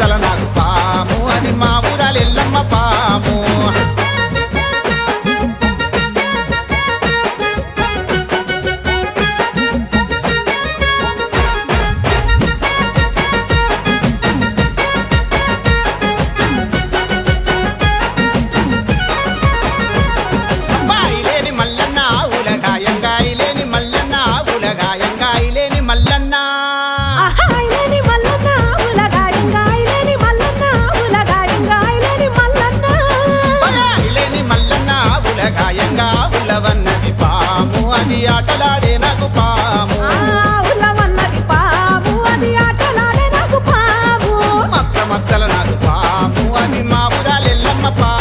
చల నాకు పాము. అది మా ఊరాలి ఎల్లమ్మ పా అది ఆటలాడే నాకు పాము. ఉల్లమన్నది పాము అది ఆటలాడే నాకు పాము. మచ్చ మచ్చల నాకు పాము. అది మా ఊరాలెల్లమ్మ పాము